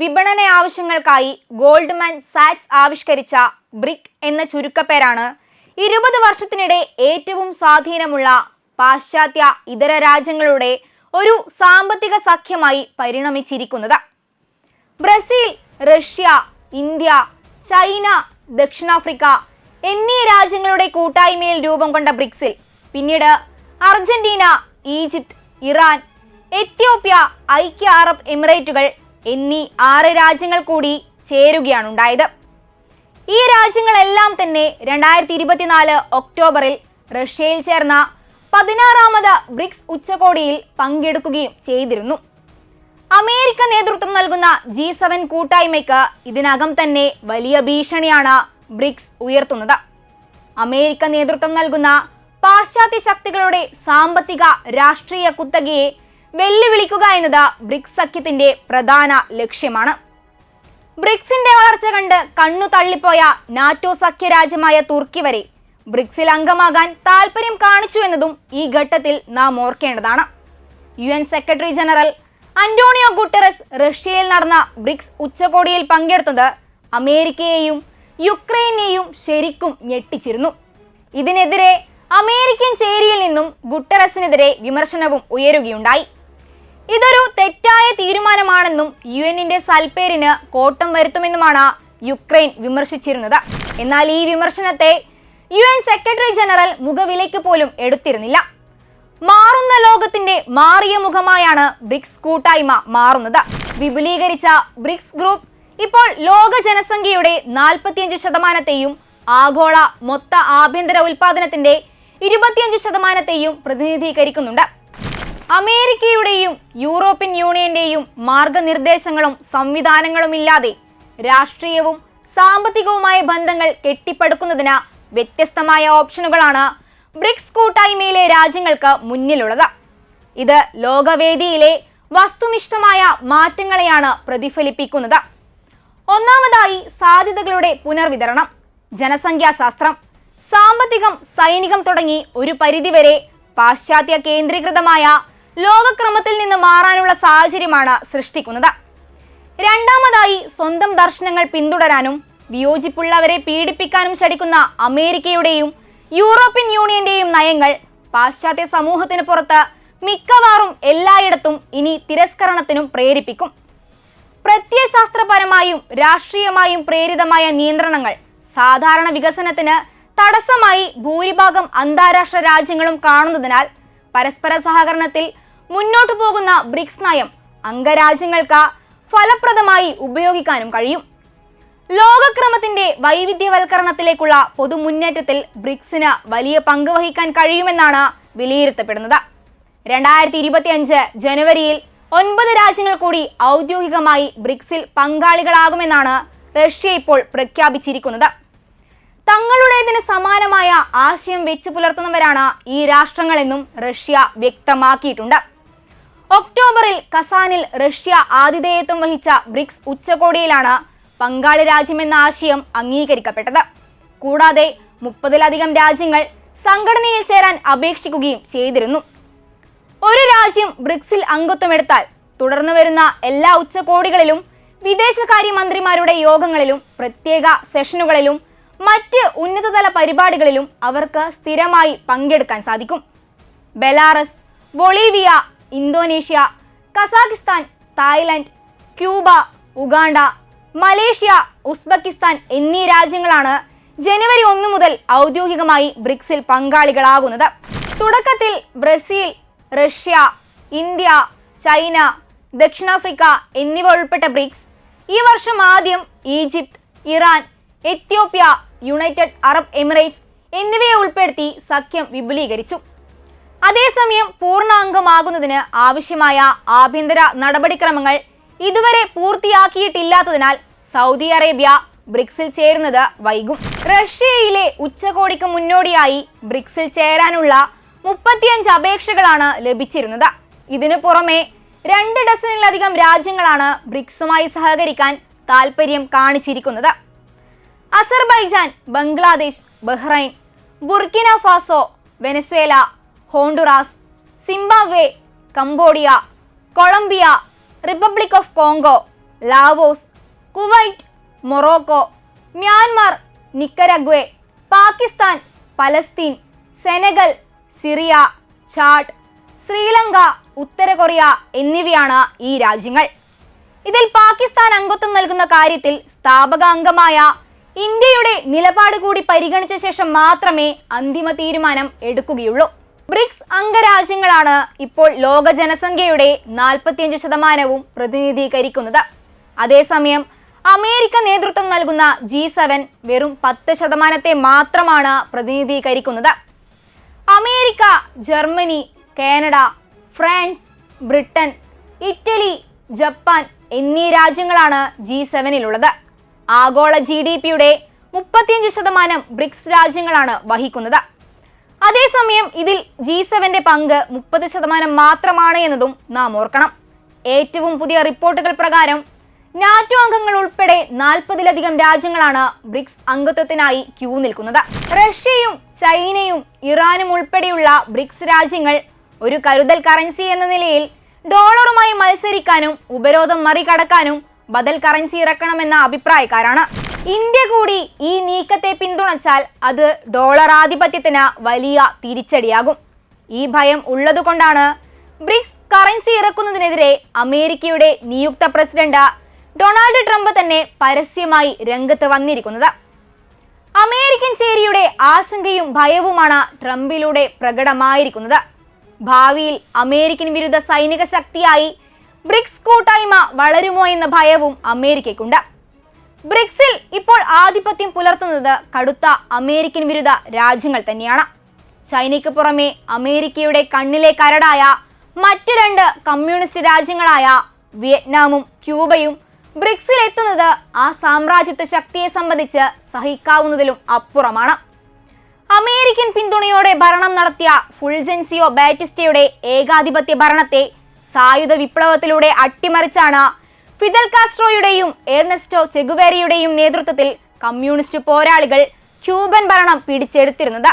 വിപണന ആവശ്യങ്ങൾക്കായി ഗോൾഡ്മാൻ സാക്സ് ആവിഷ്കരിച്ച ബ്രിക് എന്ന ചുരുക്കപ്പേരാണ്. ഇരുപത് വർഷത്തിനിടെ ഏറ്റവും സ്വാധീനമുള്ള പാശ്ചാത്യ ഇതര രാജ്യങ്ങളുടെ ഒരു സാമ്പത്തിക സഖ്യമായി പരിണമിച്ചിരിക്കുന്നത്. ബ്രസീൽ റഷ്യ ഇന്ത്യ ചൈന ദക്ഷിണാഫ്രിക്ക എന്നീ രാജ്യങ്ങളുടെ കൂട്ടായ്മയിൽ രൂപം കൊണ്ട ബ്രിക്സിൽ. പിന്നീട് അർജന്റീന ഈജിപ്ത് ഇറാൻ എത്യോപ്യ ഐക്യ അറബ് എമിറേറ്റുകൾ എന്നീ ആറ് രാജ്യങ്ങൾ കൂടി ചേരുകയാണ് ഉണ്ടായത്. ഈ രാജ്യങ്ങളെല്ലാം തന്നെ രണ്ടായിരത്തി ഇരുപത്തിനാല് ഒക്ടോബറിൽ റഷ്യയിൽ ചേർന്ന പതിനാറാമത് ബ്രിക്സ് ഉച്ചകോടിയിൽ പങ്കെടുക്കുകയും ചെയ്തിരുന്നു. അമേരിക്ക നേതൃത്വം നൽകുന്ന ജി സെവൻ കൂട്ടായ്മയ്ക്ക് ഇതിനകം തന്നെ വലിയ ഭീഷണിയാണ് ബ്രിക്സ് ഉയർത്തുന്നത്. അമേരിക്ക നേതൃത്വം നൽകുന്ന പാശ്ചാത്യ ശക്തികളുടെ സാമ്പത്തിക രാഷ്ട്രീയ കുത്തകയെ വെല്ലുവിളിക്കുക എന്നത് ബ്രിക്സ് സഖ്യത്തിന്റെ പ്രധാന ലക്ഷ്യമാണ്. ബ്രിക്സിന്റെ വളർച്ച കണ്ട് കണ്ണു തള്ളിപ്പോയ നാറ്റോ സഖ്യരാജ്യമായ തുർക്കി വരെ ബ്രിക്സിൽ അംഗമാകാൻ താൽപര്യം കാണിച്ചു എന്നതും ഈ ഘട്ടത്തിൽ നാം ഓർക്കേണ്ടതാണ്. U N secretary general Antonio Guterres റഷ്യയിൽ നടന്ന ബ്രിക്സ് ഉച്ചകോടിയിൽ പങ്കെടുത്തത് അമേരിക്കയെയും യുക്രൈനെയും ശരിക്കും ഞെട്ടിച്ചിരുന്നു. ഇതിനെതിരെ അമേരിക്കൻ ചേരിയിൽ നിന്നും ഗുട്ടറസിനെതിരെ വിമർശനവും ഉയരുകയുണ്ടായി. ഇതൊരു തെറ്റായ തീരുമാനമാണെന്നും യു എന്നിന്റെ സൽപ്പേരിന് കോട്ടം വരുത്തുമെന്നുമാണ് യുക്രൈൻ വിമർശിച്ചിരുന്നത്. എന്നാൽ ഈ വിമർശനത്തെ യു എൻ സെക്രട്ടറി ജനറൽ മുഖവിലയ്ക്ക് പോലും എടുത്തിരുന്നില്ല. മാറുന്ന ലോകത്തിന്റെ മാറിയ മുഖമായാണ് ബ്രിക്സ് കൂട്ടായ്മ മാറുന്നത്. വിപുലീകരിച്ച ബ്രിക്സ് ഗ്രൂപ്പ് ഇപ്പോൾ ലോക ജനസംഖ്യയുടെ നാൽപ്പത്തിയഞ്ച് ശതമാനത്തെയും ആഗോള മൊത്ത ആഭ്യന്തര ഉൽപാദനത്തിന്റെ ഇരുപത്തിയഞ്ച് ശതമാനത്തെയും പ്രതിനിധീകരിക്കുന്നുണ്ട്. അമേരിക്കയുടെയും യൂറോപ്യൻ യൂണിയന്റെയും മാർഗനിർദ്ദേശങ്ങളും സംവിധാനങ്ങളും ഇല്ലാതെ രാഷ്ട്രീയവും സാമ്പത്തികവുമായ ബന്ധങ്ങൾ കെട്ടിപ്പടുക്കുന്നതിന് വ്യത്യസ്തമായ ഓപ്ഷനുകളാണ് ബ്രിക്സ് കൂട്ടായ്മയിലെ രാജ്യങ്ങൾക്ക് മുന്നിലുള്ളത്. ഇത് ലോകവേദിയിലെ വസ്തുനിഷ്ഠമായ മാറ്റങ്ങളെയാണ് പ്രതിഫലിപ്പിക്കുന്നത്. ഒന്നാമതായി സാധ്യതകളുടെ പുനർവിതരണം ജനസംഖ്യാശാസ്ത്രം സാമ്പത്തികം സൈനികം തുടങ്ങി ഒരു പരിധിവരെ പാശ്ചാത്യ കേന്ദ്രീകൃതമായ ലോകക്രമത്തിൽ നിന്ന് മാറാനുള്ള സാഹചര്യമാണ് സൃഷ്ടിക്കുന്നത്. രണ്ടാമതായി സ്വന്തം ദർശനങ്ങൾ പിന്തുടരാനും വിയോജിപ്പുള്ളവരെ പീഡിപ്പിക്കാനും ശടിക്കുന്ന അമേരിക്കയുടെയും യൂറോപ്യൻ യൂണിയന്റെയും നയങ്ങൾ പാശ്ചാത്യ സമൂഹത്തിന് പുറത്ത് മിക്കവാറും എല്ലായിടത്തും ഇനി തിരസ്കരണത്തിനും പ്രേരിപ്പിക്കും. പ്രത്യയശാസ്ത്രപരമായും രാഷ്ട്രീയമായും പ്രേരിതമായ നിയന്ത്രണങ്ങൾ സാധാരണ വികസനത്തിന് തടസ്സമായി ഭൂരിഭാഗം അന്താരാഷ്ട്ര രാജ്യങ്ങളും കാണുന്നതിനാൽ പരസ്പര സഹകരണത്തിൽ മുന്നോട്ടു പോകുന്ന ബ്രിക്സ് നയം അംഗരാജ്യങ്ങൾക്ക് ഫലപ്രദമായി ഉപയോഗിക്കാനും കഴിയും. ലോകക്രമത്തിന്റെ വൈവിധ്യവൽക്കരണത്തിലേക്കുള്ള പൊതുമുന്നേറ്റത്തിൽ ബ്രിക്സിന് വലിയ പങ്ക് വഹിക്കാൻ കഴിയുമെന്നാണ് വിലയിരുത്തപ്പെടുന്നത്. രണ്ടായിരത്തി ഇരുപത്തി അഞ്ച് ജനുവരിയിൽ ഒൻപത് രാജ്യങ്ങൾ കൂടി ഔദ്യോഗികമായി ബ്രിക്സിൽ പങ്കാളികളാകുമെന്നാണ് റഷ്യ ഇപ്പോൾ പ്രഖ്യാപിച്ചിരിക്കുന്നത്. തങ്ങളുടേതിന് സമാനമായ ആശയം വെച്ചു പുലർത്തുന്നവരാണ് ഈ രാഷ്ട്രങ്ങളെന്നും റഷ്യ വ്യക്തമാക്കിയിട്ടുണ്ട്. ഒക്ടോബറിൽ കസാനിൽ റഷ്യ ആതിഥേയത്വം വഹിച്ച ബ്രിക്സ് ഉച്ചകോടിയിലാണ് പങ്കാളി രാജ്യമെന്ന ആശയം അംഗീകരിക്കപ്പെട്ടത്. കൂടാതെ മുപ്പതിലധികം രാജ്യങ്ങൾ സംഘടനയിൽ ചേരാൻ അപേക്ഷിക്കുകയും ചെയ്തിരുന്നു. ഒരു രാജ്യം ബ്രിക്സിൽ അംഗത്വമെടുത്താൽ തുടർന്നു വരുന്ന എല്ലാ ഉച്ചകോടികളിലും വിദേശകാര്യ മന്ത്രിമാരുടെ യോഗങ്ങളിലും പ്രത്യേക സെഷനുകളിലും മറ്റ് ഉന്നതതല പരിപാടികളിലും അവർക്ക് സ്ഥിരമായി പങ്കെടുക്കാൻ സാധിക്കും. Belarus Bolivia Indonesia Kazakhstan Thailand Cuba Uganda Malaysia Uzbekistan എന്നീ രാജ്യങ്ങളാണ് ജനുവരി ഒന്ന് മുതൽ ഔദ്യോഗികമായി ബ്രിക്സിൽ പങ്കാളികളാകുന്നത് തുടക്കത്തിൽ ബ്രസീൽ റഷ്യ ഇന്ത്യ ചൈന ദക്ഷിണാഫ്രിക്ക എന്നിവ ഉൾപ്പെട്ട ബ്രിക്സ് ഈ വർഷം ആദ്യം Egypt Iran Ethiopia United Arab Emirates എന്നിവയെ ഉൾപ്പെടുത്തി സഖ്യം വിപുലീകരിച്ചു. അതേസമയം പൂർണാംഗമാകുന്നതിന് ആവശ്യമായ ആഭ്യന്തര നടപടിക്രമങ്ങൾ ഇതുവരെ പൂർത്തിയാക്കിയിട്ടില്ലാത്തതിനാൽ സൗദി അറേബ്യ ബ്രിക്സിൽ ചേരുന്നത് വൈകും. റഷ്യയിലെ ഉച്ചകോടിക്ക് മുന്നോടിയായി ബ്രിക്സിൽ ചേരാനുള്ള മുപ്പത്തിയഞ്ച് അപേക്ഷകളാണ് ലഭിച്ചിരുന്നത്. ഇതിനു പുറമെ രണ്ട് ഡസനിലധികം രാജ്യങ്ങളാണ് ബ്രിക്സുമായി സഹകരിക്കാൻ താൽപര്യം കാണിച്ചിരിക്കുന്നത്. Azerbaijan Bangladesh Bahrain Burkina Faso Venezuela Honduras Zimbabwe Cambodia Colombia Republic of Congo Laos Kuwait Morocco Myanmar Nicaragua Pakistan Palestine Senegal Syria Chad Sri Lanka Uttara Korea എന്നിവയാണ് ഈ രാജ്യങ്ങൾ. ഇതിൽ പാകിസ്ഥാൻ അംഗത്വം നൽകുന്ന കാര്യത്തിൽ സ്ഥാപക അംഗമായ ഇന്ത്യയുടെ നിലപാട് കൂടി പരിഗണിച്ച ശേഷം മാത്രമേ അന്തിമ തീരുമാനം എടുക്കുകയുള്ളൂ. ബ്രിക്സ് അംഗരാജ്യങ്ങളാണ് ഇപ്പോൾ ലോക ജനസംഖ്യയുടെ നാൽപ്പത്തിയഞ്ച് ശതമാനവും പ്രതിനിധീകരിക്കുന്നത്. അതേസമയം അമേരിക്ക നേതൃത്വം നൽകുന്ന ജി സെവൻ വെറും പത്ത് ശതമാനത്തെ മാത്രമാണ് പ്രതിനിധീകരിക്കുന്നത്. America Germany Canada France Britain Italy Japan എന്നീ രാജ്യങ്ങളാണ് ജി സെവനിലുള്ളത്. ആഗോള ജി ഡി പിയുടെ മുപ്പത്തിയഞ്ച് ശതമാനം ബ്രിക്സ് രാജ്യങ്ങളാണ് വഹിക്കുന്നത്. അതേസമയം ഇതിൽ ജി സെവന്റെ പങ്ക് മുപ്പത് ശതമാനം മാത്രമാണ് എന്നതും നാം ഓർക്കണം. ഏറ്റവും പുതിയ റിപ്പോർട്ടുകൾ പ്രകാരം നാറ്റോ അംഗങ്ങൾ ഉൾപ്പെടെ നാൽപ്പതിലധികം രാജ്യങ്ങളാണ് ബ്രിക്സ് അംഗത്വത്തിനായി ക്യൂ നിൽക്കുന്നത്. റഷ്യയും ചൈനയും ഇറാനും ഉൾപ്പെടെയുള്ള ബ്രിക്സ് രാജ്യങ്ങൾ ഒരു കരുതൽ കറൻസി എന്ന നിലയിൽ ഡോളറുമായി മത്സരിക്കാനും ഉപരോധം മറികടക്കാനും ബദൽ കറൻസി ഇറക്കണമെന്ന അഭിപ്രായക്കാരാണ്. ഇന്ത്യ കൂടി ഈ നീക്കത്തെ പിന്തുണച്ചാൽ അത് ഡോളർ ആധിപത്യത്തിന് വലിയ തിരിച്ചടിയാകും. ഈ ഭയം ഉള്ളതുകൊണ്ടാണ് ബ്രിക്സ് കറൻസി ഇറക്കുന്നതിനെതിരെ അമേരിക്കയുടെ നിയുക്ത പ്രസിഡന്റ് ഡൊണാൾഡ് ട്രംപ് തന്നെ പരസ്യമായി രംഗത്ത് വന്നിരിക്കുന്നത്. അമേരിക്കൻ ചേരിയുടെ ആശങ്കയും ഭയവുമാണ് ട്രംപിലൂടെ പ്രകടമായിരിക്കുന്നത്. ഭാവിയിൽ അമേരിക്കൻ വിരുദ്ധ സൈനിക ശക്തിയായി ബ്രിക്സ് കൂട്ടായ്മ വളരുമോ എന്ന ഭയവും അമേരിക്കയ്ക്കുണ്ട്. ബ്രിക്സിൽ ഇപ്പോൾ ആധിപത്യം പുലർത്തുന്നത് കടുത്ത അമേരിക്കൻ വിരുദ്ധ രാജ്യങ്ങൾ തന്നെയാണ്. ചൈനയ്ക്ക് പുറമെ അമേരിക്കയുടെ കണ്ണിലെ കരടായ മറ്റു രണ്ട് കമ്മ്യൂണിസ്റ്റ് രാജ്യങ്ങളായ വിയറ്റ്നാമും ക്യൂബയും ബ്രിക്സിൽ എത്തുന്നത് ആ സാമ്രാജ്യത്വ ശക്തിയെ സംബന്ധിച്ച് സഹിക്കാവുന്നതിലും അപ്പുറമാണ്. അമേരിക്കൻ പിന്തുണയോടെ ഭരണം നടത്തിയ ഫുൾജൻസിയോ ബാറ്റിസ്റ്റയുടെ ഏകാധിപത്യ ഭരണത്തെ സായുധ വിപ്ലവത്തിലൂടെ അട്ടിമറിച്ചാണ് ഫിദൽ കാസ്ട്രോയുടെയും എർനെസ്റ്റോ ചെഗുവേരയുടെയും നേതൃത്വത്തിൽ കമ്മ്യൂണിസ്റ്റ് പോരാളികൾ ക്യൂബൻ ഭരണം പിടിച്ചെടുത്തിരുന്നത്.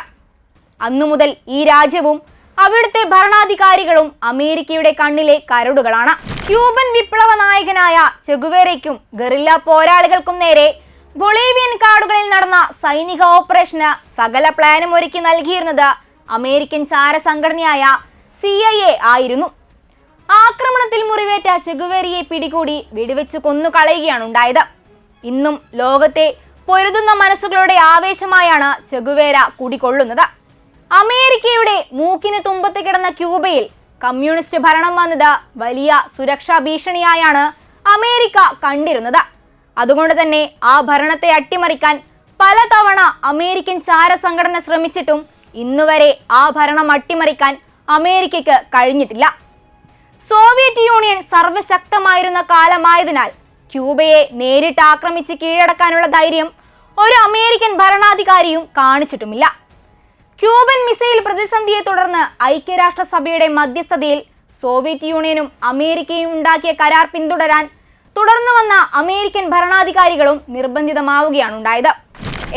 അന്നു മുതൽ ഈ രാജ്യവും അവിടുത്തെ ഭരണാധികാരികളും അമേരിക്കയുടെ കണ്ണിലെ കരടുകളാണ്. ക്യൂബൻ വിപ്ലവ നായകനായ ചെഗുവേരയ്ക്കും ഗറില്ല പോരാളികൾക്കും നേരെ ബൊളീവിയൻ കാടുകളിൽ നടന്ന സൈനിക ഓപ്പറേഷന് സകല പ്ലാനും ഒരുക്കി നൽകിയിരുന്നത് അമേരിക്കൻ ചാര സംഘടനയായ സി ആയിരുന്നു. ആക്രമണത്തിൽ മുറിവേറ്റ ചെഗുവേരിയെ പിടികൂടി വെടിവെച്ച് കൊന്നു കളയുകയാണ് ഉണ്ടായത്. ഇന്നും ലോകത്തെ പൊരുതുന്ന മനസ്സുകളുടെ ആവേശമായാണ് ചെഗുവേര കുടികൊള്ളുന്നത്. അമേരിക്കയുടെ മൂക്കിന് തുമ്പത്ത് കിടന്ന ക്യൂബയിൽ കമ്മ്യൂണിസ്റ്റ് ഭരണം വന്നത് വലിയ സുരക്ഷാ ഭീഷണിയായാണ് അമേരിക്ക കണ്ടിരുന്നത്. അതുകൊണ്ട് തന്നെ ആ ഭരണത്തെ അട്ടിമറിക്കാൻ പലതവണ അമേരിക്കൻ ചാര സംഘടന ശ്രമിച്ചിട്ടും ഇന്നുവരെ ആ ഭരണം അട്ടിമറിക്കാൻ അമേരിക്കയ്ക്ക് കഴിഞ്ഞിട്ടില്ല. സോവിയറ്റ് യൂണിയൻ സർവശക്തമായിരുന്ന കാലമായതിനാൽ ക്യൂബയെ നേരിട്ട് ആക്രമിച്ച് കീഴടക്കാനുള്ള ധൈര്യം ഒരു അമേരിക്കൻ ഭരണാധികാരിയും കാണിച്ചിട്ടുമില്ല. ക്യൂബൻ മിസൈൽ പ്രതിസന്ധിയെ തുടർന്ന് ഐക്യരാഷ്ട്രസഭയുടെ മധ്യസ്ഥതയിൽ സോവിയറ്റ് യൂണിയനും അമേരിക്കയും ഉണ്ടാക്കിയ കരാർ പിന്തുടരാൻ തുടർന്നു വന്ന അമേരിക്കൻ ഭരണാധികാരികളും നിർബന്ധിതമാവുകയാണ് ഉണ്ടായത്.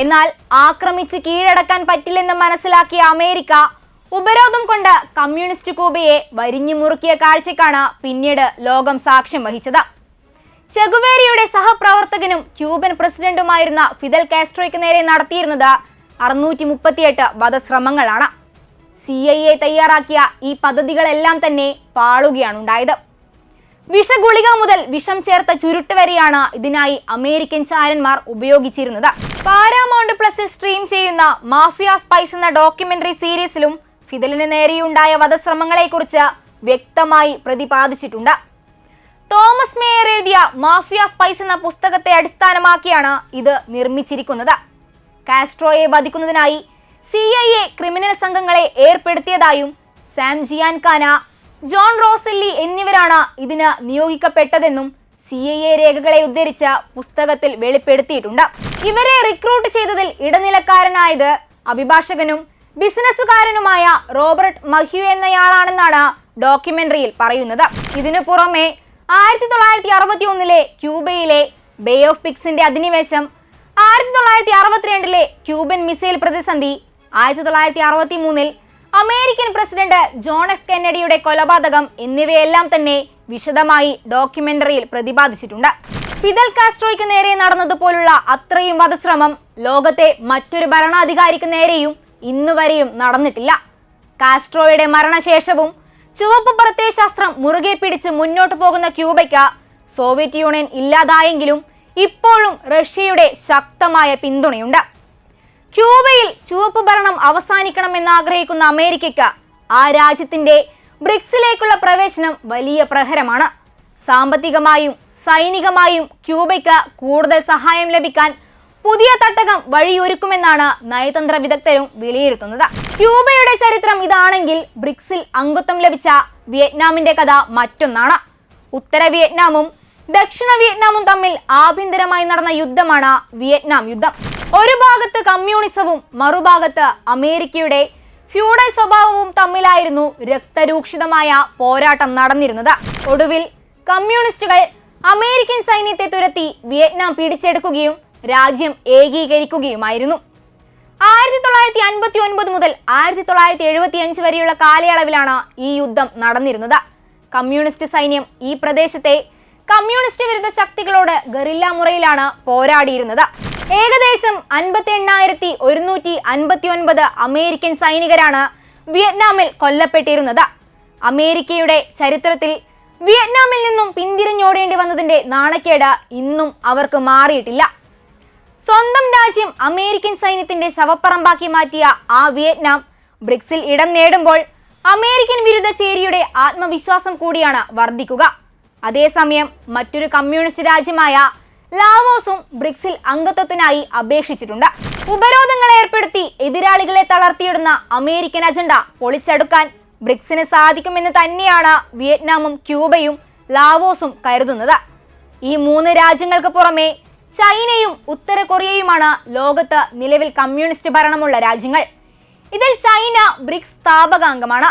എന്നാൽ ആക്രമിച്ച് കീഴടക്കാൻ പറ്റില്ലെന്ന് മനസ്സിലാക്കിയ അമേരിക്ക ഉപരോധം കൊണ്ട് കമ്മ്യൂണിസ്റ്റ് കൂബയെ വരിഞ്ഞു മുറുക്കിയ കാഴ്ചക്കാണ് പിന്നീട് ലോകം സാക്ഷ്യം വഹിച്ചത്. ചെഗുവേരിയുടെ സഹപ്രവർത്തകനും ക്യൂബൻ പ്രസിഡന്റുമായിരുന്ന ഫിദൽ കാസ്ട്രോയ്ക്ക് നേരെ നടത്തിയിരുന്നത് അറുന്നൂറ്റി മുപ്പത്തിയെട്ട് വധശ്രമങ്ങളാണ്. സി ഐ എ തയ്യാറാക്കിയ ഈ പദ്ധതികളെല്ലാം തന്നെ പാളുകയാണ് ഉണ്ടായത് വിഷഗുളിക മുതൽ വിഷം ചേർത്ത ചുരുട്ട് വരെയാണ് ഇതിനായി അമേരിക്കൻ ചാരന്മാർ ഉപയോഗിച്ചിരുന്നത്. പാരാമൗണ്ട് പ്ലസിൽ സ്ട്രീം ചെയ്യുന്ന മാഫിയ സ്പൈസ് എന്ന ഡോക്യുമെന്ററി സീരീസിലും ഫിദലിന് നേരെയുണ്ടായ വധശ്രമങ്ങളെക്കുറിച്ച് വ്യക്തമായി പ്രതിപാദിച്ചിട്ടുണ്ട്. തോമസ് മേയർ എഴുതിയ മാഫിയ സ്പൈസ് എന്ന പുസ്തകത്തെ അടിസ്ഥാനമാക്കിയാണ് ഇത് നിർമ്മിച്ചിരിക്കുന്നത്. കാസ്ട്രോയെ വധിക്കുന്നതിനായി സി ഐ എ ക്രിമിനൽ സംഘങ്ങളെ ഏർപ്പെടുത്തിയതായും സാം ജിയാൻ ജിയാൻകാന ജോൺ റോസെല്ലി എന്നിവരാണ് ഇതിന് നിയോഗിക്കപ്പെട്ടതെന്നും സി ഐ എ രേഖകളെ ഉദ്ധരിച്ച പുസ്തകത്തിൽ വെളിപ്പെടുത്തിയിട്ടുണ്ട്. ഇവരെ റിക്രൂട്ട് ചെയ്തതിൽ ഇടനിലക്കാരനായത് അഭിഭാഷകനും ബിസിനസ്സുകാരനുമായ റോബർട്ട് മഹ്യു എന്നയാളാണെന്നാണ് ഡോക്യുമെന്ററിയിൽ പറയുന്നത്. ഇതിനു പുറമെ ആയിരത്തി തൊള്ളായിരത്തി അറുപത്തി ഒന്നിലെ ക്യൂബയിലെ ബേ ഓഫ് പിക്സിന്റെ അധിനിവേശം ആയിരത്തി തൊള്ളായിരത്തി അറുപത്തിരണ്ടിലെ ക്യൂബൻ മിസൈൽ പ്രതിസന്ധി ആയിരത്തി തൊള്ളായിരത്തി അറുപത്തി മൂന്നിൽ അമേരിക്കൻ പ്രസിഡന്റ് ജോൺ എഫ് കെന്നഡിയുടെ കൊലപാതകം എന്നിവയെല്ലാം തന്നെ വിശദമായി ഡോക്യുമെന്ററിയിൽ പ്രതിപാദിച്ചിട്ടുണ്ട്. ഫിദൽ കാസ്ട്രോയ്ക്ക് നേരെ നടന്നതുപോലുള്ള അത്രയും വധശ്രമം ലോകത്തെ മറ്റൊരു ഭരണാധികാരിക്ക് നേരെയും ഇന്നുവരെയും നടന്നിട്ടില്ല. കാസ്ട്രോയുടെ മരണശേഷവും ചുവപ്പ് പ്രത്യയശാസ്ത്രം മുറുകെ പിടിച്ച് മുന്നോട്ട് പോകുന്ന ക്യൂബയ്ക്ക് സോവിയറ്റ് യൂണിയൻ ഇല്ലാതായെങ്കിലും ഇപ്പോഴും റഷ്യയുടെ ശക്തമായ പിന്തുണയുണ്ട്. ക്യൂബയിൽ ചുവപ്പ് ഭരണം അവസാനിക്കണമെന്ന് ആഗ്രഹിക്കുന്ന അമേരിക്കയ്ക്ക് ആ രാജ്യത്തിന്റെ ബ്രിക്സിലേക്കുള്ള പ്രവേശനം വലിയ പ്രഹരമാണ്. സാമ്പത്തികമായും സൈനികമായും ക്യൂബയ്ക്ക് കൂടുതൽ സഹായം ലഭിക്കാൻ പുതിയ തട്ടകം വഴിയൊരുക്കുമെന്നാണ് നയതന്ത്ര വിദഗ്ധരും വിലയിരുത്തുന്നത്. ക്യൂബയുടെ ചരിത്രം ഇതാണെങ്കിൽ ബ്രിക്സിൽ അംഗത്വം ലഭിച്ച വിയറ്റ്നാമിന്റെ കഥ മറ്റൊന്നാണ്. ഉത്തര വിയറ്റ്നാമും ദക്ഷിണ വിയറ്റ്നാമും തമ്മിൽ ആഭ്യന്തരമായി നടന്ന യുദ്ധമാണ് വിയറ്റ്നാം യുദ്ധം. ഒരു ഭാഗത്ത് കമ്മ്യൂണിസവും മറുഭാഗത്ത് അമേരിക്കയുടെ ഫ്യൂഡൽ സ്വഭാവവും തമ്മിലായിരുന്നു രക്തരൂക്ഷിതമായ പോരാട്ടം നടന്നിരുന്നത്. ഒടുവിൽ കമ്മ്യൂണിസ്റ്റുകൾ അമേരിക്കൻ സൈന്യത്തെ തുരത്തി വിയറ്റ്നാം പിടിച്ചെടുക്കുകയും രാജ്യം ഏകീകരിക്കുകയുമായിരുന്നു. ആയിരത്തി തൊള്ളായിരത്തി അൻപത്തി ഒൻപത് മുതൽ ആയിരത്തി തൊള്ളായിരത്തി എഴുപത്തി അഞ്ച് വരെയുള്ള കാലയളവിലാണ് ഈ യുദ്ധം നടന്നിരുന്നത്. കമ്മ്യൂണിസ്റ്റ് സൈന്യം ഈ പ്രദേശത്തെ കമ്മ്യൂണിസ്റ്റ് വിരുദ്ധ ശക്തികളോട് ഗറില്ല മുറയിലാണ് പോരാടിയിരുന്നത്. ഏകദേശം അൻപത്തി എണ്ണായിരത്തി ഒരുന്നൂറ്റി അൻപത്തി ഒൻപത് അമേരിക്കൻ സൈനികരാണ് വിയറ്റ്നാമിൽ കൊല്ലപ്പെട്ടിരുന്നത്. അമേരിക്കയുടെ ചരിത്രത്തിൽ വിയറ്റ്നാമിൽ നിന്നും പിന്തിരിഞ്ഞോടേണ്ടി വന്നതിന്റെ നാണക്കേട് ഇന്നും അവർക്ക് മാറിയിട്ടില്ല. സ്വന്തം രാജ്യം അമേരിക്കൻ സൈന്യത്തിന്റെ ശവപ്പറമ്പാക്കി മാറ്റിയ ആ വിയറ്റ്നാം ബ്രിക്സിൽ ഇടം നേടുമ്പോൾ അമേരിക്കൻ വിരുദ്ധ ചേരിയുടെ ആത്മവിശ്വാസം കൂടിയാണ് വർദ്ധിക്കുക. അതേസമയം മറ്റൊരു കമ്മ്യൂണിസ്റ്റ് രാജ്യമായ ലാവോസും ബ്രിക്സിൽ അംഗത്വത്തിനായി അപേക്ഷിച്ചിട്ടുണ്ട്. ഉപരോധങ്ങൾ ഏർപ്പെടുത്തി എതിരാളികളെ തളർത്തിയിടുന്ന അമേരിക്കൻ അജണ്ട പൊളിച്ചെടുക്കാൻ ബ്രിക്സിന് സാധിക്കുമെന്ന് തന്നെയാണ് വിയറ്റ്നാമും ക്യൂബയും ലാവോസും കരുതുന്നത്. ഈ മൂന്ന് രാജ്യങ്ങൾക്ക് പുറമെ ചൈനയും ഉത്തര കൊറിയയുമാണ് ലോകത്ത് നിലവിൽ കമ്മ്യൂണിസ്റ്റ് ഭരണമുള്ള രാജ്യങ്ങൾ. ഇതിൽ ചൈന ബ്രിക്സ് സ്ഥാപകാംഗമാണ്.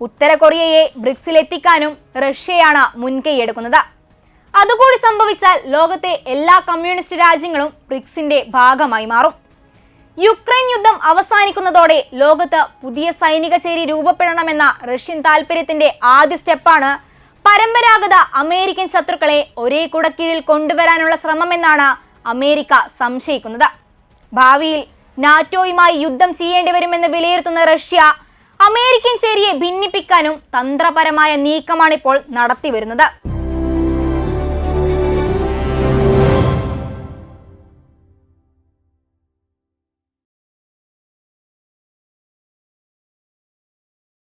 ഉത്തര കൊറിയയെ ബ്രിക്സിൽ എത്തിക്കാനും റഷ്യയാണ് മുൻകൈയെടുക്കുന്നത് അതുകൂടി സംഭവിച്ചാൽ ലോകത്തെ എല്ലാ കമ്മ്യൂണിസ്റ്റ് രാജ്യങ്ങളും ബ്രിക്സിന്റെ ഭാഗമായി മാറും. യുക്രൈൻ യുദ്ധം അവസാനിക്കുന്നതോടെ ലോകത്ത് പുതിയ സൈനിക ചേരി രൂപപ്പെടണമെന്ന റഷ്യൻ താൽപര്യത്തിന്റെ ആദ്യ സ്റ്റെപ്പാണ് പരമ്പരാഗത അമേരിക്കൻ ശത്രുക്കളെ ഒരേ കുടക്കീഴിൽ കൊണ്ടുവരാനുള്ള ശ്രമമെന്നാണ് അമേരിക്ക സംശയിക്കുന്നത്. ഭാവിയിൽ നാറ്റോയുമായി യുദ്ധം ചെയ്യേണ്ടി വരുമെന്ന് വിലയിരുത്തുന്ന റഷ്യ അമേരിക്കൻ ചേരിയെ ഭിന്നിപ്പിക്കാനും തന്ത്രപരമായ നീക്കമാണിപ്പോൾ നടത്തിവരുന്നത്.